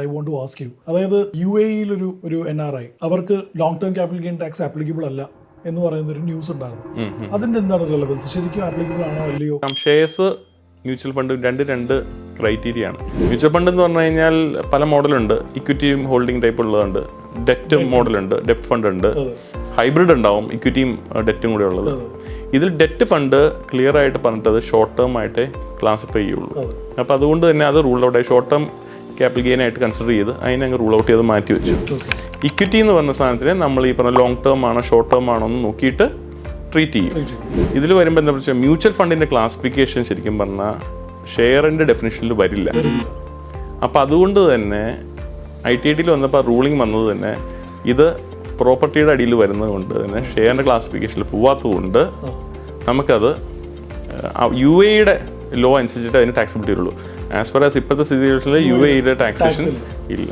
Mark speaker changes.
Speaker 1: I want to ask you അതായത് U എയിൽ ഒരു ഒരു എൻ ആർ ഐ അവർക്ക് long term capital gain tax applicable അല്ല എന്ന് പറയുന്ന ഒരു ന്യൂസ് ഉണ്ടായിരുന്നു അതിന്റെ എന്താണ് റിലവൻസ് ശരിക്കും ആപ്ലിക്കബിൾ ആണോ അല്ലയോ?
Speaker 2: ഷെയർസ് മ്യൂച്വൽ ഫണ്ട് രണ്ട് രണ്ട് ക്രൈറ്റീരിയ ആണ്. മ്യൂച്വൽ ഫണ്ട് എന്ന് പറഞ്ഞു കഴിഞ്ഞാൽ പല മോഡലുണ്ട്. ഇക്വിറ്റിയും ഹോൾഡിംഗ് ടൈപ്പ് ഉള്ളതുണ്ട്. ഡെറ്റ് മോഡലുണ്ട്. ഡെറ്റ് ഫണ്ട് ഉണ്ട്. ഹൈബ്രിഡ് ഉണ്ടാവും. ഇക്വിറ്റിയും ഡെറ്റും കൂടെ ഉള്ളത്. ഇതിൽ ഡെറ്റ് ഫണ്ട് ക്ലിയർ ആയിട്ട് പറഞ്ഞിട്ടത് ഷോർട്ട് ടേം ആയിട്ടേ ക്ലാസിഫൈ ചെയ്യുള്ളൂ. അപ്പോൾ അതുകൊണ്ട് തന്നെ അത് റൂൾ ഔട്ട് ആയി. ഷോർട്ട് ടേം ക്യാപിറ്റൽ ഗെയിൻ ആയിട്ട് കൺസിഡർ ചെയ്ത് അതിനെ അങ്ങ് റൂൾ ഔട്ട് ചെയ്ത് മാറ്റി വെച്ചു. ഇക്വിറ്റി എന്ന് പറഞ്ഞ സാധനത്തിന് നമ്മൾ ഈ പറഞ്ഞ ലോങ് ടേം ആണോ ഷോർട്ട് ടേം ആണോ എന്ന് നോക്കിയിട്ട് ട്രീറ്റ് ചെയ്യും. ഇതിൽ വരുമ്പോൾ എന്താ വെച്ചാൽ മ്യൂച്വൽ ഫണ്ടിന്റെ ക്ലാസിഫിക്കേഷൻ ശരിക്കും പറഞ്ഞാൽ ഷെയറിന്റെ ഡെഫിനേഷനിൽ വരില്ല. അപ്പോൾ അതുകൊണ്ട് തന്നെ ഐ ടി ഐ ടിയിൽ വന്നപ്പോൾ റൂളിംഗ് വന്നത് തന്നെ ഇത് പ്രോപ്പർട്ടിയുടെ അടിയിൽ വരുന്നത് കൊണ്ട് തന്നെ ഷെയറിന്റെ ക്ലാസിഫിക്കേഷനിൽ പോവാത്തത് കൊണ്ട് നമുക്കത് യു എയുടെ ലോ അനുസരിച്ചിട്ട് അതിന് ടാക്സിബിലിറ്റി ഉള്ളൂ ആസ് ഫാർ ആസ് ഇപ്പോഴത്തെ സ്ഥിതിയിൽ യു എയുടെ ടാക്സേഷൻ ഇല്ല.